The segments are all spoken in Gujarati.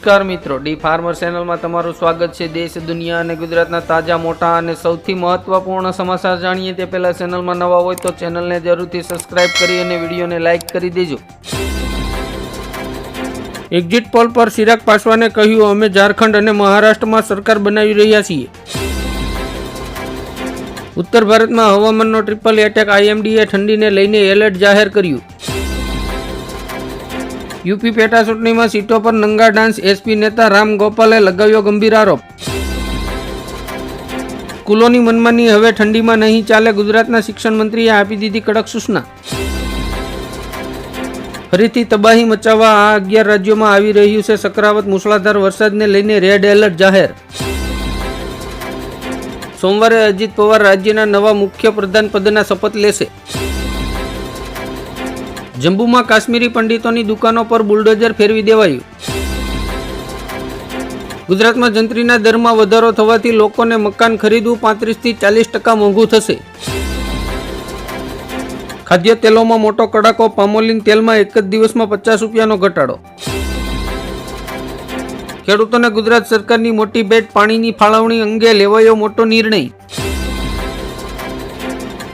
નમસ્કાર મિત્રો. ડી ફાર્મર ચેનલમાં તમારું સ્વાગત છે. દેશ, દુનિયા અને ગુજરાતના તાજા, મોટા અને સૌથી મહત્વપૂર્ણ સમાચાર જાણીએ તે પહેલા ચેનલમાં નવા હોય તો ચેનલને જરૂરથી સબસ્ક્રાઇબ કરી અને વિડીયોને લાઇક કરી દેજો. એક્ઝિટ પોલ પર ચિરાગ પાસવાને કહ્યું, અમે ઝારખંડ અને મહારાષ્ટ્રમાં સરકાર બનાવી રહ્યા છીએ. ઉત્તર ભારતમાં હવામાનનો ટ્રિપલ એટેક, આઈએમડીએ ઠંડીને લઈને એલર્ટ જાહેર કર્યું. યુપી પેટા ચૂંટણીમાં સીટો પર નંગા ડાન્સ એસપી નેતા રામ ગોપાલે લગાવ્યો ગંભીર આરોપ. સ્કૂલોની મનમાની હવે ઠંડીમાં નહીં ચાલે ગુજરાતના શિક્ષણ મંત્રીએ આપી દીધી કડક સૂચના. ફરીથી તબાહી મચાવવા આ અગિયાર રાજ્યોમાં આવી રહ્યું છે સકરાવત મુસળાધાર વરસાદને લઈને રેડ એલર્ટ જાહેર. સોમવારે અજીત પવાર રાજ્યના નવા મુખ્ય પ્રધાન પદના શપથ લેશે. જમ્મુમાં કાશ્મીરી પંડિતોની દુકાનો પર બુલડોઝર ફેરવી દેવાયું. ગુજરાતમાં જંત્રીના દરમાં વધારો થવાથી લોકોને મકાન ખરીદવું પાંત્રીસથી ચાલીસ ટકા મોંઘું થશે. ખાદ્ય તેલોમાં મોટો કડાકો, પામોલિન તેલમાં એક જ દિવસમાં પચાસ રૂપિયાનો ઘટાડો. ખેડૂતોને ગુજરાત સરકારની મોટી ભેટ, પાણીની ફાળવણી અંગે લેવાયો મોટો નિર્ણય.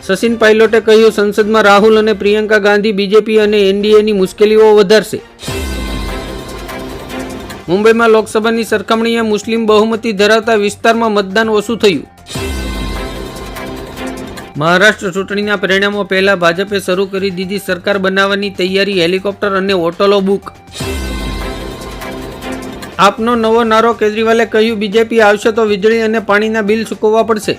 સચિન પાયલોટે કહ્યું, સંસદમાં રાહુલ અને પ્રિયંકા ગાંધી બીજેપી અને એનડીએની મુશ્કેલીઓ વધારશે. મુંબઈમાં લોકસભાની સરખામણીએ મુસ્લિમ બહુમતી ધરાવતા વિસ્તારમાં મતદાન ઓછું થયું. મહારાષ્ટ્ર ચૂંટણીના પરિણામો પહેલા ભાજપે શરૂ કરી દીધી સરકાર બનાવવાની તૈયારી, હેલિકોપ્ટર અને હોટલો બુક. આપનો નવો નારો કેજરીવાલે કહ્યું, બીજેપી આવશે તો વીજળી અને પાણીના બિલ ચૂકવવા પડશે.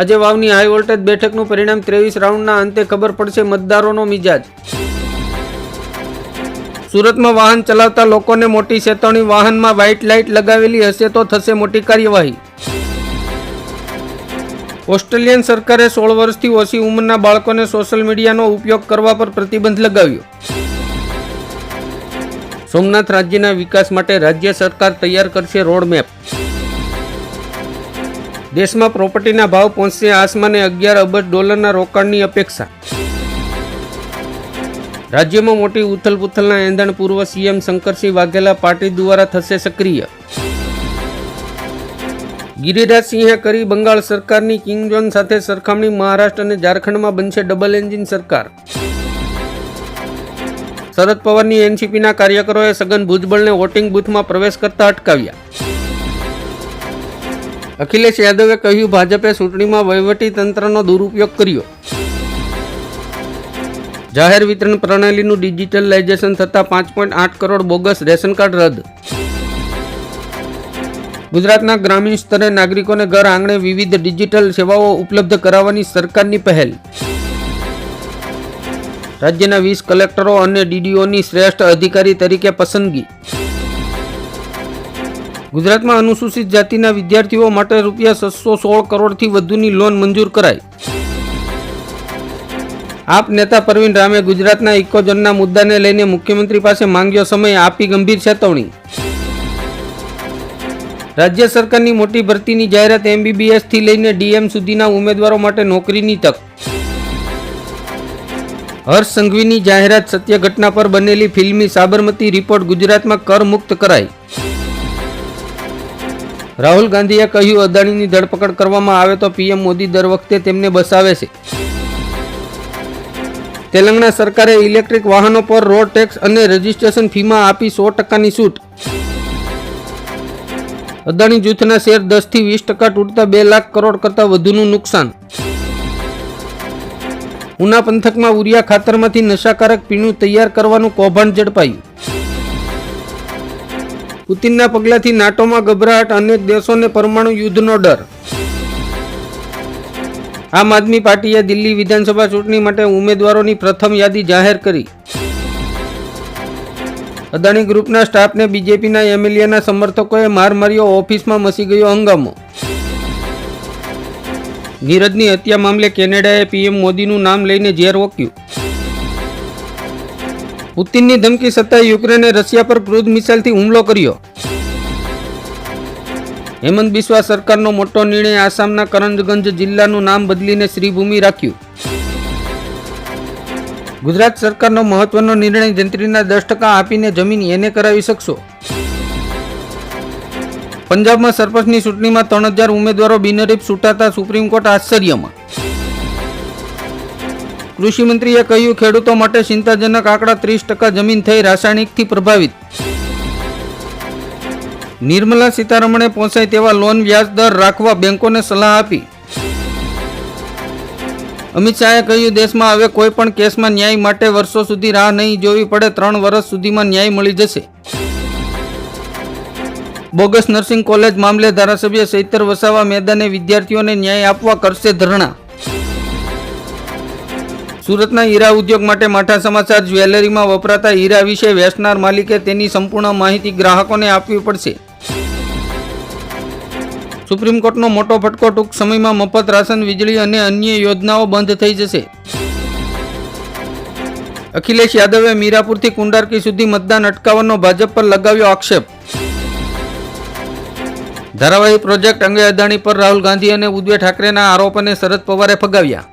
આજે વાવની હાઈ વોલ્ટેજ બેઠકનું પરિણામ ત્રેવીસ રાઉન્ડના અંતે ખબર પડશે મતદારોનો મિજાજ. સુરતમાં વાહન ચલાવતા લોકોને મોટી ચેતવણી વાહનમાં વ્હાઇટ લાઇટ લગાવેલી હશે તો થશે મોટી કાર્યવાહી. ઓસ્ટ્રેલિયન સરકારે સોળ વર્ષથી ઓછી ઉંમરના બાળકોને સોશિયલ મીડિયાનો ઉપયોગ કરવા પર પ્રતિબંધ લગાવ્યો. સોમનાથ રાજ્યના વિકાસ માટે રાજ્ય સરકાર તૈયાર કરશે રોડમેપ. દેશમાં પ્રોપર્ટીના ભાવ પહોંચશે આસમાને અગિયાર અબજ ડોલરના રોકાણની અપેક્ષા. રાજ્યમાં મોટી ઉથલપુથલના એંધણ પૂર્વ સીએમ શંકરસિંહ વાઘેલા પાર્ટી દ્વારા થશે સક્રિય. ગિરિરાજસિંહે કરી બંગાળ સરકારની કિંગ જોન સાથે સરખામણી મહારાષ્ટ્ર અને ઝારખંડમાં બનશે ડબલ એન્જિન સરકાર. શરદ પવારની એનસીપીના કાર્યકરોએ સઘન ભુજબળને વોટિંગ બૂથમાં પ્રવેશ કરતા અટકાવ્યા. અખિલેશ યાદવે કહ્યું, ભાજપે ચૂંટણીમાં વહીવટી તંત્રનો દુરુપયોગ કર્યો. જાહેર વિતરણ પ્રણાલીનું ડિજિટલાઇઝેશન થતાં પાંચ પોઈન્ટ આઠ કરોડ બોગસ રેશન રદ. ગુજરાતના ગ્રામીણ સ્તરે નાગરિકોને ઘર આંગણે વિવિધ ડિજિટલ સેવાઓ ઉપલબ્ધ કરાવવાની સરકારની પહેલ. રાજ્યના વીસ કલેક્ટરો અને ડીડીઓની શ્રેષ્ઠ અધિકારી તરીકે પસંદગી. ગુજરાતમાં અનુસૂચિત જાતિના વિદ્યાર્થીઓ માટે રૂપિયા છસો સોળ કરોડથી વધુની લોન મંજૂર કરાઈ. આપ નેતા પરવીન રામે ગુજરાતના ઇકોઝોનના મુદ્દાને લઈને મુખ્યમંત્રી પાસે માંગ્યો સમય આપી ગંભીર ચેતવણી. રાજ્ય સરકારની મોટી ભરતીની જાહેરાત એમબીબીએસથી લઈને ડીએમ સુધીના ઉમેદવારો માટે નોકરીની તક. હર્ષ સંઘવીની જાહેરાત સત્ય ઘટના પર બનેલી ફિલ્મી સાબરમતી રિપોર્ટ ગુજરાતમાં કર મુક્ત કરાઈ. રાહુલ ગાંધીએ કહ્યું, અદાણીની ધરપકડ કરવામાં આવે તો પીએમ મોદી દર વખતે તેમને બસાવે છે. તેલંગણા સરકારે ઇલેક્ટ્રિક વાહનો પર રોડ ટેક્સ અને રજિસ્ટ્રેશન ફીમાં આપી સો ટકાની છૂટ. અદાણી જૂથના શેર દસથી વીસ ટકા તૂટતા બે લાખ કરોડ કરતાં વધુનું નુકસાન. ઉના પંથકમાં ઉરિયા ખાતરમાંથી નશાકારક પીણું તૈયાર કરવાનું કૌભાંડ ઝડપાયું. પુતિનના પગલાથી નાટોમાં ગભરાટ અનેક દેશોને પરમાણુ યુદ્ધનો ડર. આમ આદમી પાર્ટીએ દિલ્હી વિધાનસભા ચૂંટણી માટે ઉમેદવારોની પ્રથમ યાદી જાહેર કરી. અદાણી ગ્રુપના સ્ટાફને બીજેપીના એમએલએના સમર્થકોએ માર માર્યો, ઓફિસમાં મસી ગયો હંગામો. નીરજની હત્યા મામલે કેનેડાએ પીએમ મોદીનું નામ લઈને ઝેર ઓક્યું પુતિનની ધમકી સત્તાએ યુક્રેને રશિયા પર ક્રૂઝ મિસાઇલથી હુમલો કર્યો. હેમંત બિસ્વા સરકારનો મોટો નિર્ણય આસામના કરંજગંજ જિલ્લાનું નામ બદલીને શ્રીભૂમિ રાખ્યું. ગુજરાત સરકારનો મહત્વનો નિર્ણય જંત્રીના દસ ટકા આપીને જમીન એને કરાવી શકશો. પંજાબમાં સરપંચની ચૂંટણીમાં ત્રણ હજાર ઉમેદવારો બિનરીફ છૂટાતા સુપ્રીમ કોર્ટ આશ્ચર્યમાં. કૃષિ મંત્રીએ કહ્યું, ખેડૂતો માટે ચિંતાજનક આંકડા ત્રીસ ટકા જમીન થઈ રાસાયણિકથી પ્રભાવિત. નિર્મલા સીતારમણે પહોંચાય તેવા લોન વ્યાજ દર રાખવા બેંકોને સલાહ આપી. અમિત શાહે કહ્યું, દેશમાં હવે કોઈ પણ કેસમાં ન્યાય માટે વર્ષો સુધી રાહ નહીં જોવી પડે, ત્રણ વર્ષ સુધીમાં ન્યાય મળી જશે. બોગસ નર્સિંગ કોલેજ મામલે ધારાસભ્ય સૈતર વસાવા મેદાને વિદ્યાર્થીઓને ન્યાય આપવા કરશે ધરણા. સુરતના હીરા ઉદ્યોગ માટે માઠા સમાચાર જ્વેલરીમાં વપરાતા હીરા વિશે વેચનાર માલિકે તેની સંપૂર્ણ માહિતી ગ્રાહકોને આપવી પડશે. સુપ્રીમ કોર્ટનો મોટો ફટકો ટૂંક સમયમાં મફત રાશન, વીજળી અને અન્ય યોજનાઓ બંધ થઈ જશે. અખિલેશ યાદવે મીરાપુરથી કુંડારકી સુધી મતદાન અટકાવવાનો ભાજપ પર લગાવ્યો આક્ષેપ. ધારાવાહી પ્રોજેક્ટ અંગે અદાણી પર રાહુલ ગાંધી અને ઉદ્વે ઠાકરેના આરોપને શરદ પવારે ફગાવ્યા.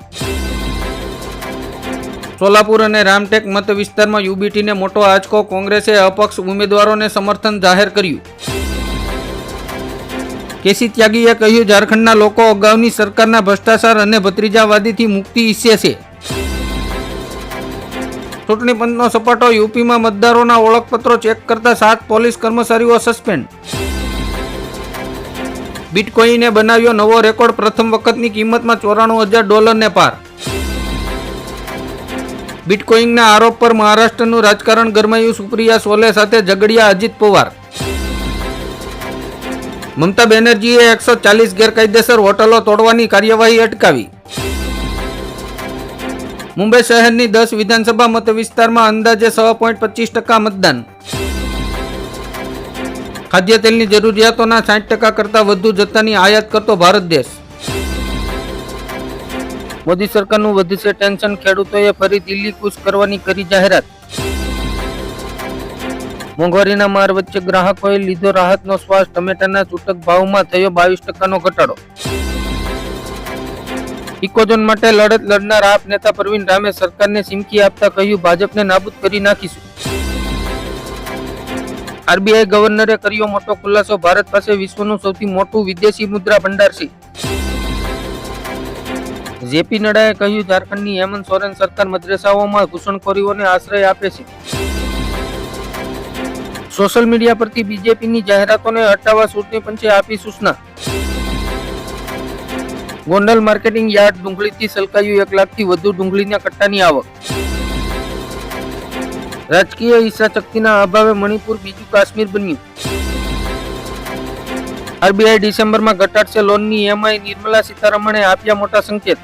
સોલાપુર અને રામટેક મત વિસ્તારમાં યુબીટીને મોટો આંચકો કોંગ્રેસે અપક્ષ ઉમેદવારોને સમર્થન જાહેર કર્યું. કેસી ત્યાગીએ કહ્યું, ઝારખંડના લોકો અગાઉની સરકારના ભ્રષ્ટાચાર અને ભત્રીજાવાદીથી મુક્તિ ઈચ્છે છે. ચૂંટણી પંચનો સપાટો યુપીમાં મતદારોના ઓળખપત્રો ચેક કરતા સાત પોલીસ કર્મચારીઓ સસ્પેન્ડ. બિટકોઈને બનાવ્યો નવો રેકોર્ડ, પ્રથમ વખતની કિંમતમાં ચોરાણું હજાર ડોલરને પાર. બિટકોઇનના આરોપ પર મહારાષ્ટ્રનું રાજકારણ ગરમાયું સુપ્રિયા સોલે સાથે ઝઘડિયા અજીત પવાર. મમતા બેનર્જીએ એકસો ચાલીસ ગેરકાયદેસર હોટલો તોડવાની કાર્યવાહી અટકાવી. મુંબઈ શહેરની દસ વિધાનસભા મત વિસ્તારમાં અંદાજે છ પોઈન્ટ પચીસ ટકા મતદાન. ખાદ્ય તેલની જરૂરિયાતોના સાઠ ટકા કરતાં વધુ જથ્થાની આયાત કરતો ભારત દેશ. મોદી સરકારનું વધશે ટેન્શન, ખેડૂતોએ ફરી દિલ્હી કૂચ કરવાની કરી જાહેરાત. મોંઘવારીના માર વચ્ચે ગ્રાહકોએ લીધો રાહતનો શ્વાસ, ટમેટાના છૂટક ભાવમાં થયો બાવીસ ટકાનો ઘટાડો. ઇકોઝોન માટે લડત લડનાર આપ નેતા પ્રવીણ રામે સરકારને સિમકી આપતા કહ્યું, ભાજપને નાબૂદ કરી નાખીશું. આરબીઆઈ ગવર્નરે કર્યો મોટો ખુલાસો, ભારત પાસે વિશ્વનું સૌથી મોટું વિદેશી મુદ્રા ભંડાર છે. જેપી નડ્ડાએ કહ્યું, ઝારખંડની હેમંત સોરેન સરકાર મદ્રેસાઓમાં ઘૂસણખોરીઓને આશ્રય આપે છે. સોશિયલ મીડિયા પરથી બીજેપીની જાહેરાતોને હટાવવા ચૂંટણી પંચે આપી સૂચના. ગોંડલ માર્કેટિંગ યાર્ડ ડુંગળીથી સલકાયું એક લાખથી વધુ ડુંગળીના કટ્ટાની આવક. રાજકીય ઈચ્છાશક્તિના અભાવે મણિપુર બીજું કાશ્મીર બન્યું. આરબીઆઈ ડિસેમ્બરમાં ઘટાડશે લોનની ઈએમઆઈ, નિર્મલા સીતારમણે આપ્યા મોટા સંકેત.